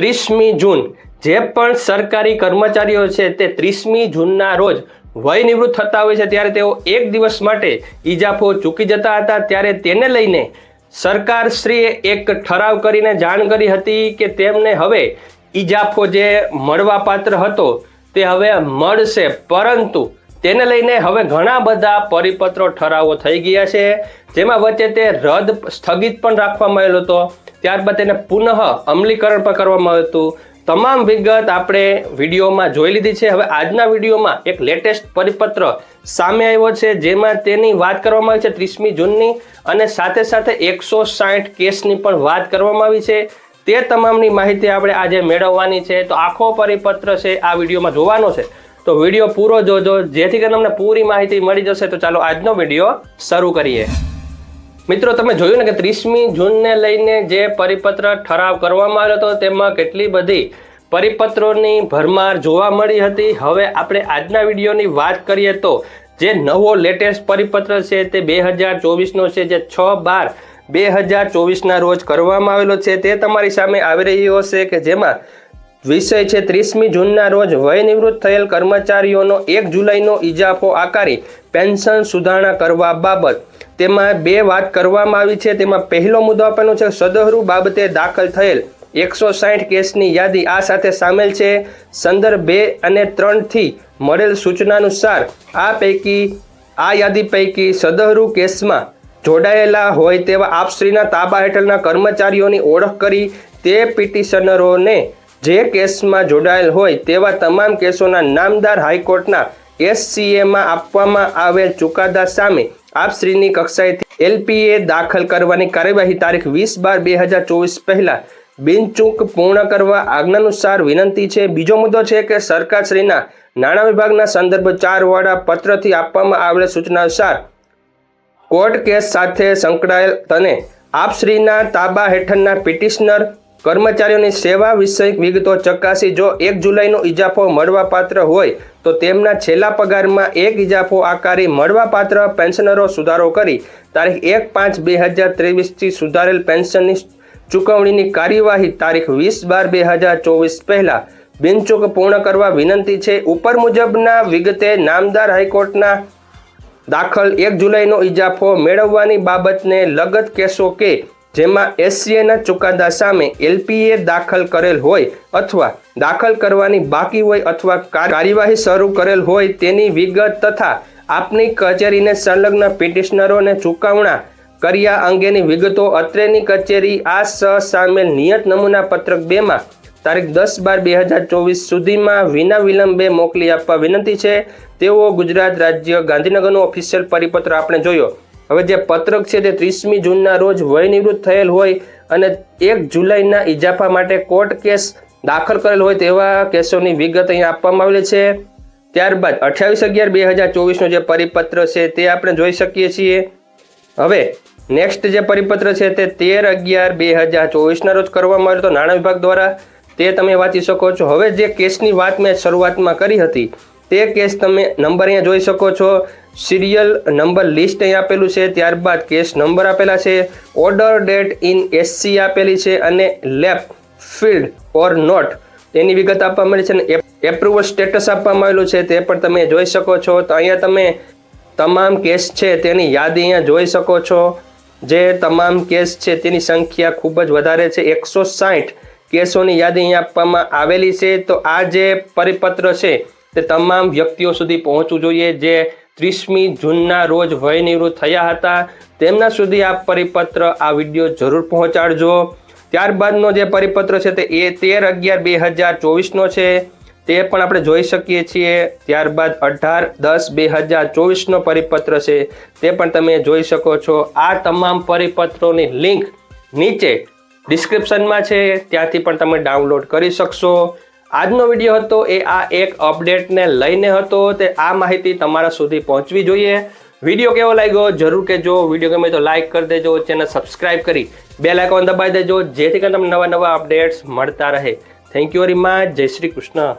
ત્રીસમી જૂન, જે પણ સરકારી કર્મચારીઓ છે તે ત્રીસમી જૂનના રોજ વય નિવૃત્ત થતા હોય છે, ત્યારે તેઓ એક દિવસ માટે ઈજાફો ચૂકી જતા હતા. ત્યારે તેને લઈને સરકારશ્રીએ એક ઠરાવ કરીને જાણ કરી હતી કે તેમને હવે ઈજાફો જે મળવાપાત્ર હતો તે હવે મળશે. પરંતુ તેને લઈને હવે ઘણા બધા પરિપત્રો ઠરાવો થઈ ગયા છે, જેમાં વચ્ચે તે રદ સ્થગિત પણ રાખવામાં આવેલો હતો. ત્યારબાદ તેને પુનઃ અમલીકરણ પણ કરવામાં આવ્યું હતું. તમામ વિગત આપણે વિડીયોમાં જોઈ લીધી છે. હવે આજના વિડીયોમાં એક લેટેસ્ટ પરિપત્ર સામે આવ્યો છે, જેમાં તેની વાત કરવામાં આવી છે ત્રીસમી જૂનની અને સાથે સાથે એકસો સાઠ કેસની પણ વાત કરવામાં આવી છે. તે તમામની માહિતી આપણે આજે મેળવવાની છે. તો આખો પરિપત્ર છે, આ વિડીયોમાં જોવાનો છે. તો વીડિયો પૂરો જોજો. જેથી કરીને તમને પૂરી માહિતી મળી જશે. તો ચાલો આજનો વીડિયો શરૂ કરીએ. મિત્રો, તમે જોયું ને કે ત્રીસમી જૂનને લઈને જે પરિપત્ર ઠરાવ કરવામાં આવ્યો હતો, તેમાં કેટલી બધી પરિપત્રોની ભરમાર જોવા મળી હતી. હવે આપણે આજના વિડીયોની વાત કરીએ તો, જે નવો લેટેસ્ટ પરિપત્ર છે તે બે હજાર ચોવીસનો છે, જે છ બાર બે હજાર ચોવીસના રોજ કરવામાં આવેલો છે. તે તમારી સામે આવી રહ્યો હશે કે જેમાં વિષય છે, ત્રીસમી જૂનના રોજ વય નિવૃત્ત થયેલ કર્મચારીઓનો એક જુલાઈનો ઇજાફો આકારી પેન્શન સુધારણા કરવા બાબત તેમાં બે વાત કરવામાં આવી છે. તેમાં પહેલો મુદ્દો આપવાનો છે, સદહરુ બાબતે દાખલ થયેલ એકસો સાઠ કેસની યાદી આ સાથે સામેલ છે. સંદર્ભ બે અને ત્રણથી મળેલ સૂચનાનુસાર આ પૈકી, આ યાદી પૈકી સદહરુ કેસમાં જોડાયેલા હોય તેવા આપશ્રીના તાબા હેઠળના કર્મચારીઓની ઓળખ કરી તે પિટિશનરોને જે કેસમાં જોડાયેલ હોય તેવા તમામ કેસોના નામદાર હાઈકોર્ટના એસસીએમાં આપવામાં આવેલ ચુકાદા સામે આપશ્રીની કક્ષાએથી એલપીએ દાખલ કરવાની કાર્યવાહી તારીખ વીસ બાર બે હજાર ચોવીસ પહેલા બિનચૂક પૂર્ણ કરવા આજ્ઞાનુસાર વિનંતી છે. બીજો મુદ્દો છે કે સરકારશ્રીના નાણાં વિભાગના સંદર્ભ ચારવાળા પત્રથી આપવામાં આવેલ સૂચના અનુસાર કોર્ટ કેસ સાથે સંકળાયેલ તને આપશ્રીના તાબા હેઠળના પિટિશનર કર્મચારીઓની સેવા વિષયક વિગતો ચકાસી જો એક જુલાઈનો ઇજાફો મળવાપાત્ર હોય, તો તેમના છેલ્લા પગારમાં એક ઇજાફો આકારી મળવાપાત્ર પેન્શનરો સુધારો કરી તારીખ એક પાંચ બે હજાર ત્રેવીસથી સુધારેલ પેન્શનની ચૂકવણીની કાર્યવાહી તારીખ વીસ બાર બે હજાર ચોવીસ પહેલાં બિનચૂક પૂર્ણ કરવા વિનંતી છે. ઉપર મુજબના વિગતે નામદાર હાઈકોર્ટના દાખલ એક જુલાઈનો ઇજાફો મેળવવાની બાબતને લગત કેસો કે જેમાં એસસીએના ચુકાદા સામે એલપીએ દાખલ કરેલ હોય અથવા દાખલ કરવાની બાકી હોય અથવા કાર્યવાહી શરૂ કરેલ હોય તેની વિગત તથા આપની કચેરીને સંલગ્ન પિટિશનરોને ચૂકવણા કર્યા અંગેની વિગતો અત્રેની કચેરી આ સ સામેલ નિયત નમૂના પત્રક બેમાં તારીખ દસ બાર બે હજાર ચોવીસ સુધીમાં વિના વિલંબે મોકલી આપવા વિનંતી છે. તેવો ગુજરાત રાજ્ય ગાંધીનગરનો ઓફિશિયલ પરિપત્ર આપણે જોયો. હવે જે પત્રક છે તે ત્રીસમી જૂનના રોજ વયનિવૃત્ત થયેલ હોય અને એક જુલાઈના ઇજાફા માટે કોર્ટ કેસ દાખલ કરેલ હોય તેવા કેસોની વિગત અહીંયા આપવામાં આવેલી છે. ત્યારબાદ અઠ્યાવીસ અગિયાર બે હજાર ચોવીસનો જે પરિપત્ર છે તે આપણે જોઈ શકીએ છીએ. હવે નેક્સ્ટ જે પરિપત્ર છે તે તેર અગિયાર બે હજાર ચોવીસના રોજ કરવામાં આવ્યો હતો. નાણાં વિભાગ દ્વારા તે તમે વાંચી શકો છો. હવે જે કેસની વાત મેં શરૂઆતમાં કરી હતી તે કેસ તમે નંબર અહીંયા જોઈ શકો છો. સિરિયલ નંબર લિસ્ટ અહીં આપેલું છે. ત્યારબાદ કેસ નંબર આપેલા છે. ઓર્ડર ડેટ ઇન એસસી આપેલી છે અને લેપ ફિલ્ડ ઓર નોટ તેની વિગત આપવામાં આવી છે અને એપ્રુવલ સ્ટેટસ આપવામાં આવેલું છે તે પણ તમે જોઈ શકો છો. તો અહીંયા તમે તમામ કેસ છે તેની યાદી અહીંયા જોઈ શકો છો. જે તમામ કેસ છે તેની સંખ્યા ખૂબ જ વધારે છે. એકસો સાઠ કેસોની યાદી અહીંયા આપવામાં આવેલી છે. તો આ જે પરિપત્ર છે તે તમામ વ્યક્તિઓ સુધી પહોંચવું જોઈએ. જે ત્રીસમી જૂનના રોજ વયનિવૃત્ત થયા હતા, તેમના સુધી આ પરિપત્ર, આ વીડિયો જરૂર પહોંચાડજો. ત્યારબાદનો જે પરિપત્ર છે તે એ તેર અગિયાર બે હજાર ચોવીસનો છે. તે પણ આપણે જોઈ શકીએ છીએ. ત્યારબાદ અઢાર દસ બે હજાર ચોવીસનો પરિપત્ર છે. તે પણ તમે જોઈ શકો છો. આ તમામ પરિપત્રોની લિંક નીચે ડિસ્ક્રિપ્શનમાં છે. ત્યાંથી પણ તમે ડાઉનલોડ કરી શકશો. આજનો વીડિયો હતો એ આ એક અપડેટને લઈને હતો તે આ માહિતી તમારા સુધી પહોંચવી જોઈએ. વીડિયો કેવો લાગ્યો? જરૂર કહેજો. વીડિયો ગમે તો લાઇક કરી દેજો. ચેનલ સબસ્ક્રાઇબ કરી બે લાઇકોન દબાવી દેજો જેથી કરીને તમને નવા નવા અપડેટ્સ મળતા રહે. થેન્ક યુ વેરી મચ જય શ્રી કૃષ્ણ.